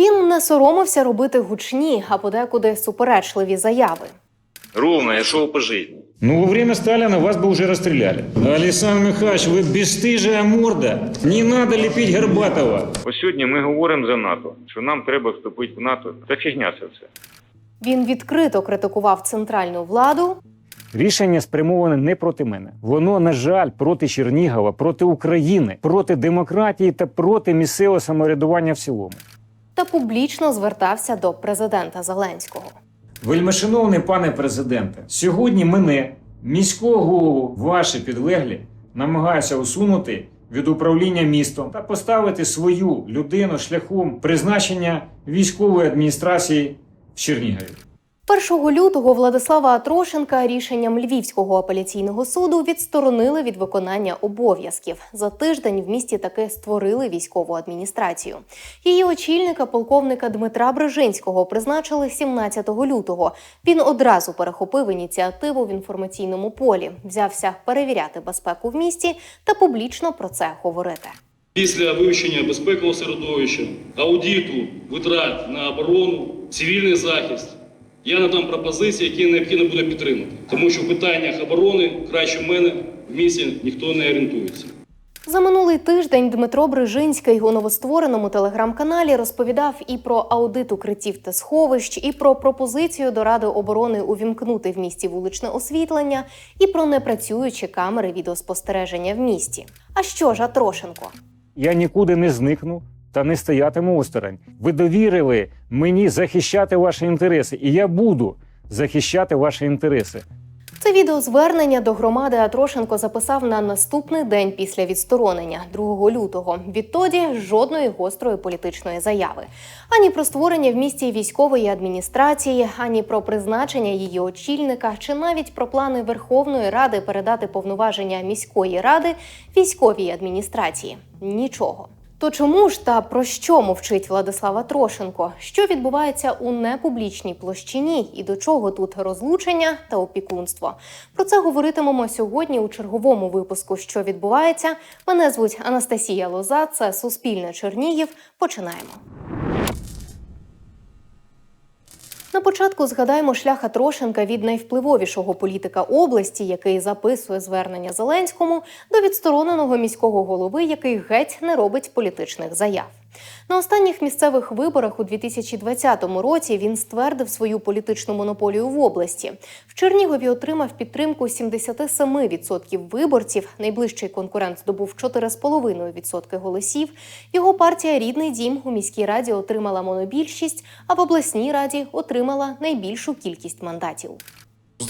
Він не соромився робити гучні, а подекуди суперечливі заяви. Ровно, я шел по жизни. Ну, во время Сталина вас бы уже расстреляли. Александр Михайлович, вы бесстыжая морда. Не надо лепить Горбатова. Ось сьогодні ми говоримо за НАТО, що нам треба вступити в НАТО. Це фігня це все. Він відкрито критикував центральну владу, Рішення спрямоване не проти мене. Воно, на жаль, проти Чернігова, проти України, проти демократії та проти місцевого самоврядування в цілому. та публічно звертався до президента Зеленського. Вельмишановний пане президенте, сьогодні мене, міського голову, ваші підлеглі, намагаються усунути від управління містом та поставити свою людину шляхом призначення військової адміністрації в Чернігові. 1 лютого Владислава Атрошенка рішенням Львівського апеляційного суду відсторонили від виконання обов'язків. За тиждень в місті таки створили військову адміністрацію. Її очільника, полковника Дмитра Брижинського, призначили 17 лютого. Він одразу перехопив ініціативу в інформаційному полі, взявся перевіряти безпеку в місті та публічно про це говорити. Після вивчення безпекового середовища, аудиту, витрат на оборону, цивільний захист, я надам пропозиції, які необхідно буде підтримати. Тому що в питаннях оборони краще мене в місті ніхто не орієнтується. За минулий тиждень Дмитро Брижинський у новоствореному телеграм-каналі розповідав і про аудит укриттів та сховищ, і про пропозицію до Ради оборони увімкнути в місті вуличне освітлення, і про непрацюючі камери відеоспостереження в місті. А що ж, Атрошенко? Я нікуди не зникну та не стоятиму осторонь. Ви довірили мені захищати ваші інтереси, і я буду захищати ваші інтереси. Це відеозвернення до громади Атрошенко записав на наступний день після відсторонення, 2 лютого. Відтоді жодної гострої політичної заяви. Ані про створення в місті військової адміністрації, ані про призначення її очільника, чи навіть про плани Верховної Ради передати повноваження міської ради військовій адміністрації. Нічого. То чому ж та про що мовчить Владислава Трошенко? Що відбувається у непублічній площині і до чого тут розлучення та опікунство? Про це говоритимемо сьогодні у черговому випуску. Що відбувається? Мене звуть Анастасія Лоза. Це Суспільне Чернігів. Починаємо. На початку згадаємо шлях Атрошенка від найвпливовішого політика області, який записує звернення Зеленському, до відстороненого міського голови, який геть не робить політичних заяв. На останніх місцевих виборах у 2020 році він ствердив свою політичну монополію в області. В Чернігові отримав підтримку 77% виборців. Найближчий конкурент здобув 4,5% голосів. Його партія Рідний дім у міській раді отримала монобільшість, а в обласній раді отримала найбільшу кількість мандатів.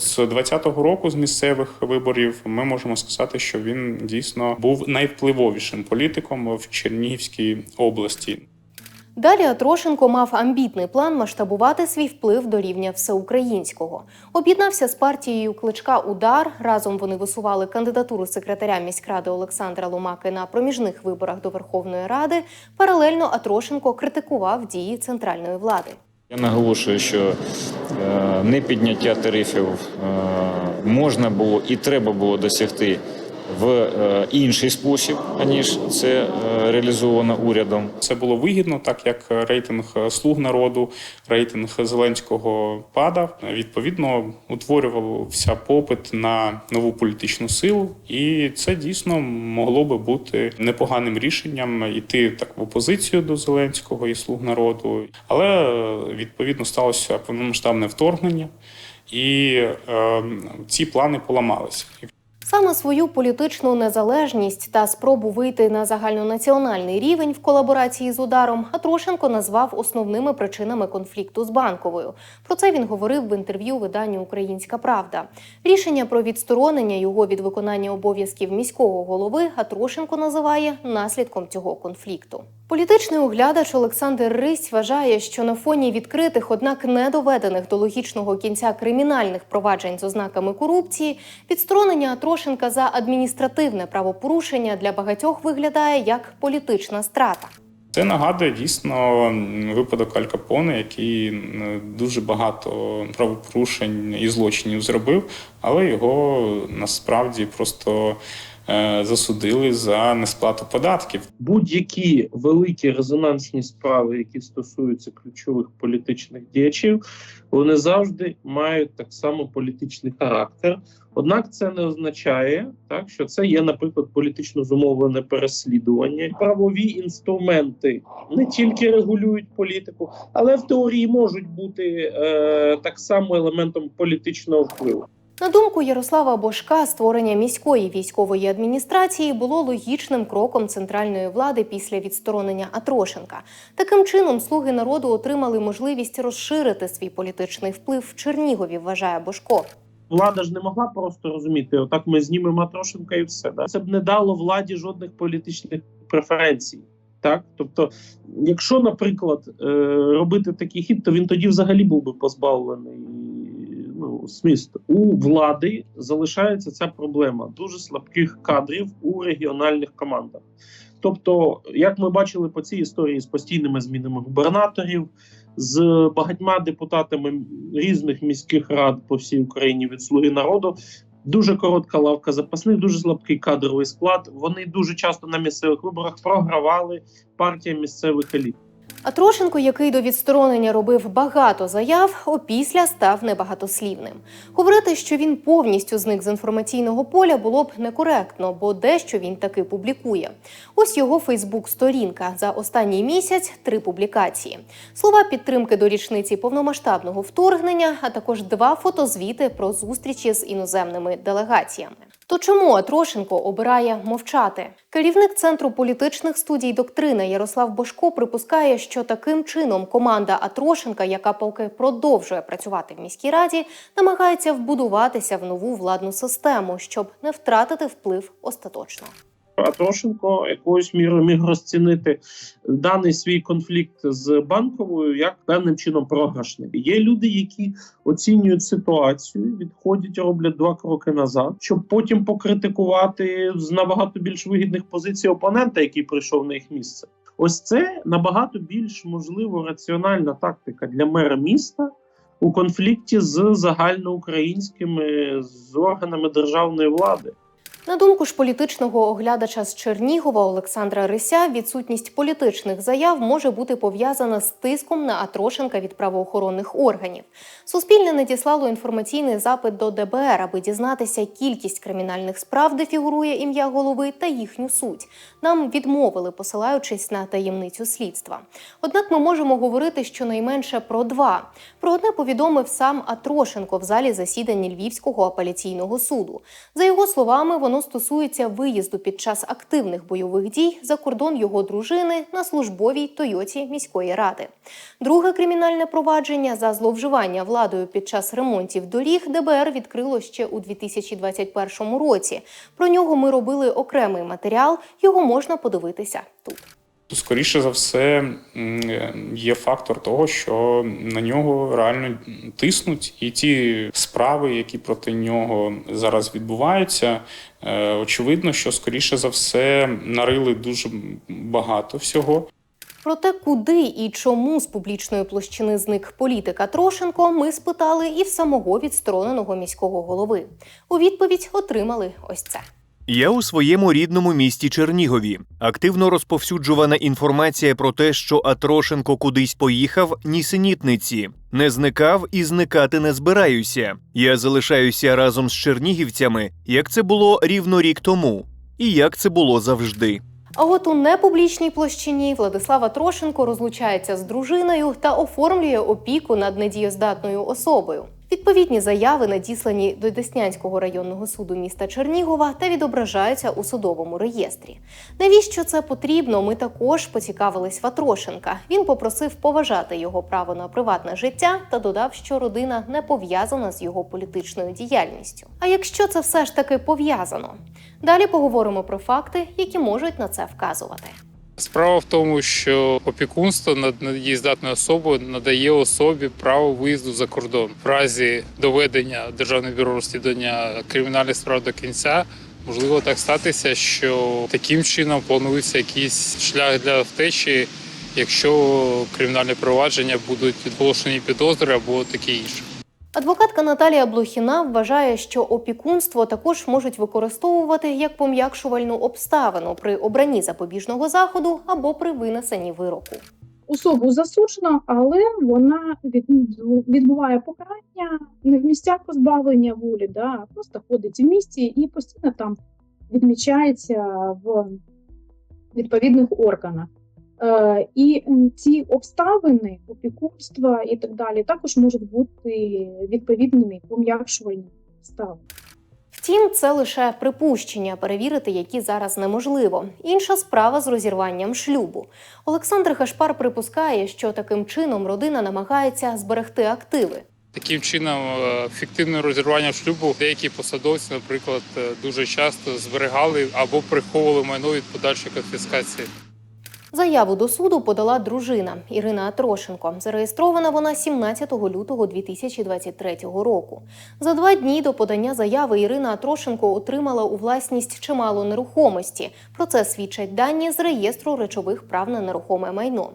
З 20-го року з місцевих виборів ми можемо сказати, що він дійсно був найвпливовішим політиком в Чернігівській області. Далі Атрошенко мав амбітний план масштабувати свій вплив до рівня всеукраїнського. Об'єднався з партією Кличка Удар. Разом вони висували кандидатуру секретаря міськради Олександра Ломаки на проміжних виборах до Верховної Ради. Паралельно Атрошенко критикував дії центральної влади. Я наголошую, що е, не підняття тарифів е, можна було і треба було досягти в е, інший спосіб, аніж це е, реалізовано урядом. Це було вигідно, так як рейтинг слуг народу, рейтинг Зеленського падав. Відповідно, утворювався попит на нову політичну силу, і це дійсно могло би бути непоганим рішенням іти так в опозицію до Зеленського і слуг народу. Але е, відповідно сталося повномасштабне вторгнення, і е, ці плани поламалися. Саме свою політичну незалежність та спробу вийти на загальнонаціональний рівень в колаборації з ударом Атрошенко назвав основними причинами конфлікту з банковою. Про це він говорив в інтерв'ю виданню Українська Правда. Рішення про відсторонення його від виконання обов'язків міського голови Атрошенко називає наслідком цього конфлікту. Політичний оглядач Олександр Рись вважає, що на фоні відкритих, однак не доведених до логічного кінця кримінальних проваджень з ознаками корупції, відсторонення Атрошенка за адміністративне правопорушення для багатьох виглядає як політична страта. Це нагадує дійсно випадок Аль Капоне, який дуже багато правопорушень і злочинів зробив, але його насправді просто засудили за несплату податків. будь-які великі резонансні справи, які стосуються ключових політичних діячів, вони завжди мають так само політичний характер. Однак це не означає, так що це є, наприклад, політично зумовлене переслідування. Правові інструменти не тільки регулюють політику, але в теорії можуть бути е, так само елементом політичного впливу. На думку Ярослава Бошка, створення міської військової адміністрації було логічним кроком центральної влади після відсторонення Атрошенка. Таким чином, слуги народу отримали можливість розширити свій політичний вплив в Чернігові, вважає Бошко. Влада ж не могла просто розуміти, отак ми знімемо Трошенка і все. Да? Це б не дало владі жодних політичних преференцій. Так, тобто, якщо, наприклад, е, робити такий хід, то він тоді взагалі був би позбавлений змісту. У влади залишається ця проблема дуже слабких кадрів у регіональних командах. Тобто, як ми бачили по цій історії з постійними змінами губернаторів, з багатьма депутатами різних міських рад по всій Україні від слуги народу. Дуже коротка лавка запасних, дуже слабкий кадровий склад. Вони дуже часто на місцевих виборах програвали партія місцевих еліт. А Трошенко, який до відсторонення робив багато заяв, опісля став небагатослівним. Говорити, що він повністю зник з інформаційного поля, було б некоректно, бо дещо він таки публікує. Ось його Фейсбук-сторінка за останній місяць три публікації: слова підтримки до річниці повномасштабного вторгнення, а також два фотозвіти про зустрічі з іноземними делегаціями. То чому Атрошенко обирає мовчати? Керівник центру політичних студій доктрина Ярослав Бошко припускає, що таким чином команда Атрошенка, яка поки продовжує працювати в міській раді, намагається вбудуватися в нову владну систему, щоб не втратити вплив остаточно. А Трошенко якоюсь мірою міг розцінити даний свій конфлікт з банковою як певним чином програшний. Є люди, які оцінюють ситуацію, відходять, роблять два кроки назад, щоб потім покритикувати з набагато більш вигідних позицій опонента, який прийшов на їх місце. Ось це набагато більш можливо раціональна тактика для мера міста у конфлікті з загальноукраїнськими з органами державної влади. На думку ж політичного оглядача з Чернігова Олександра Рися, відсутність політичних заяв може бути пов'язана з тиском на Атрошенка від правоохоронних органів. Суспільне надіслало інформаційний запит до ДБР, аби дізнатися кількість кримінальних справ, де фігурує ім'я голови, та їхню суть. Нам відмовили, посилаючись на таємницю слідства. Однак ми можемо говорити щонайменше про два. Про одне повідомив сам Атрошенко в залі засідання Львівського апеляційного суду. За його словами, воно стосується виїзду під час активних бойових дій за кордон його дружини на службовій Тойоті міської ради. Друге кримінальне провадження за зловживання владою під час ремонтів доріг ДБР відкрило ще у 2021 році. Про нього ми робили окремий матеріал. Його можна подивитися тут. Скоріше за все, є фактор того, що на нього реально тиснуть, і ті справи, які проти нього зараз відбуваються, е, очевидно, що скоріше за все нарили дуже багато всього. Про те, куди і чому з публічної площини зник політика Трошенко, ми спитали і в самого відстороненого міського голови. У відповідь отримали ось це. Я у своєму рідному місті Чернігові. Активно розповсюджувана інформація про те, що Атрошенко кудись поїхав, нісенітниці. Не зникав і зникати не збираюся. Я залишаюся разом з чернігівцями, як це було рівно рік тому, і як це було завжди. А от у непублічній площині Владислава Трошенко розлучається з дружиною та оформлює опіку над недієздатною особою. Відповідні заяви надіслані до Деснянського районного суду міста Чернігова та відображаються у судовому реєстрі. Навіщо це потрібно? Ми також поцікавились Ватрошенка. Він попросив поважати його право на приватне життя та додав, що родина не пов'язана з його політичною діяльністю. А якщо це все ж таки пов'язано? Далі поговоримо про факти, які можуть на це вказувати. Справа в тому, що опікунство над недієздатною особою надає особі право виїзду за кордон. В разі доведення Державного бюро розслідування кримінальних справ до кінця можливо так статися, що таким чином планується якийсь шлях для втечі, якщо кримінальні провадження будуть відголошені підозри або таке інше. Адвокатка Наталія Блохіна вважає, що опікунство також можуть використовувати як пом'якшувальну обставину при обранні запобіжного заходу або при винесенні вироку. особу засуджено, але вона відбуває покарання не в місцях позбавлення волі, да, просто ходить в місті і постійно там відмічається в відповідних органах. Е, і ці обставини опікунства і так далі також можуть бути відповідними пом'якшувальними обставинами. Втім, це лише припущення, перевірити які зараз неможливо. Інша справа з розірванням шлюбу. Олександр Хашпар припускає, що таким чином родина намагається зберегти активи. Таким чином, е, фіктивне розірвання шлюбу деякі посадовці, наприклад, е, дуже часто зберігали або приховували майно від подальшої конфіскації. Заяву до суду подала дружина Ірина Атрошенко. Зареєстрована вона 17 лютого 2023 року. За два дні до подання заяви Ірина Атрошенко отримала у власність чимало нерухомості. Про це свідчать дані з реєстру речових прав на нерухоме майно.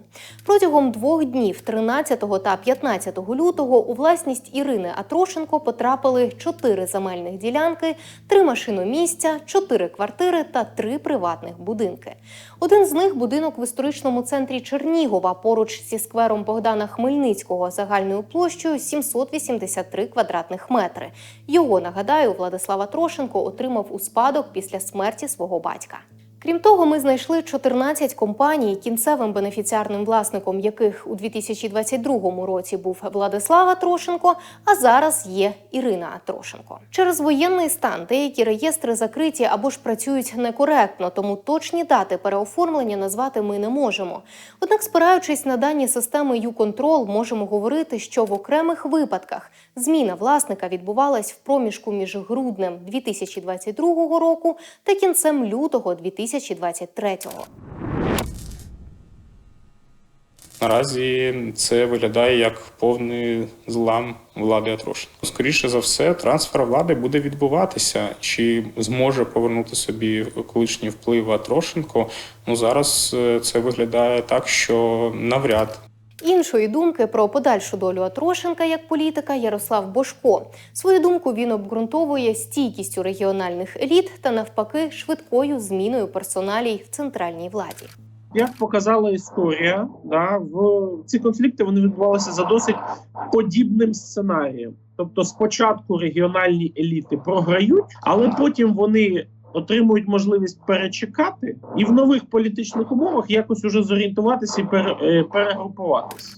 Протягом двох днів, 13 та 15 лютого, у власність Ірини Атрошенко потрапили чотири земельних ділянки, три машиномістя, чотири квартири та три приватних будинки. Один з них будинок історичному центрі Чернігова поруч зі сквером Богдана Хмельницького загальною площею 783 квадратних метри. Його нагадаю, Владислава Трошенко отримав у спадок після смерті свого батька. Крім того, ми знайшли 14 компаній, кінцевим бенефіціарним власником яких у 2022 році був Владислава Трошенко, а зараз є Ірина Трошенко. Через воєнний стан деякі реєстри закриті або ж працюють некоректно, тому точні дати переоформлення назвати ми не можемо. Однак, спираючись на дані системи YouControl, можемо говорити, що в окремих випадках зміна власника відбувалась в проміжку між груднем 2022 року та кінцем лютого 2023. Наразі це виглядає як повний злам влади Атрошенко. Скоріше за все, трансфер влади буде відбуватися. Чи зможе повернути собі колишній вплив Атрошенко? Ну зараз е, це виглядає так, що навряд. Іншої думки про подальшу долю Атрошенка як політика Ярослав Бошко. Свою думку він обґрунтовує стійкістю регіональних еліт та навпаки швидкою зміною персоналій в центральній владі. Як показала історія, да, в ці конфлікти вони відбувалися за досить подібним сценарієм. Тобто, спочатку регіональні еліти програють, але потім вони отримують можливість перечекати і в нових політичних умовах якось уже зорієнтуватися і е, перегрупуватися.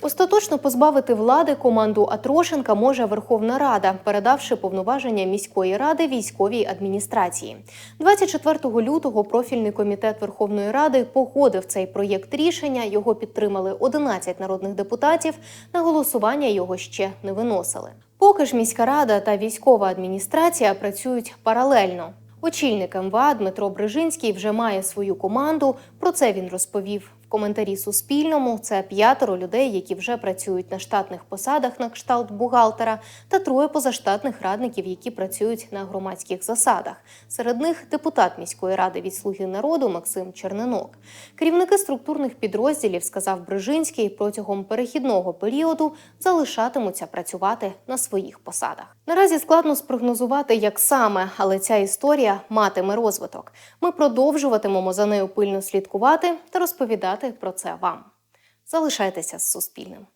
Остаточно позбавити влади команду Атрошенка може Верховна Рада, передавши повноваження міської ради військовій адміністрації. 24 лютого профільний комітет Верховної Ради погодив цей проєкт рішення. Його підтримали 11 народних депутатів. На голосування його ще не виносили. Поки ж міська рада та військова адміністрація працюють паралельно. Очільник МВА Дмитро Брижинський вже має свою команду. Про це він розповів коментарі Суспільному. Це п'ятеро людей, які вже працюють на штатних посадах на кшталт бухгалтера, та троє позаштатних радників, які працюють на громадських засадах. Серед них депутат міської ради від Слуги народу Максим Черненок. Керівники структурних підрозділів, сказав Брижинський, протягом перехідного періоду залишатимуться працювати на своїх посадах. Наразі складно спрогнозувати, як саме, але ця історія матиме розвиток. Ми продовжуватимемо за нею пильно слідкувати та розповідати про це вам. Залишайтеся з Суспільним.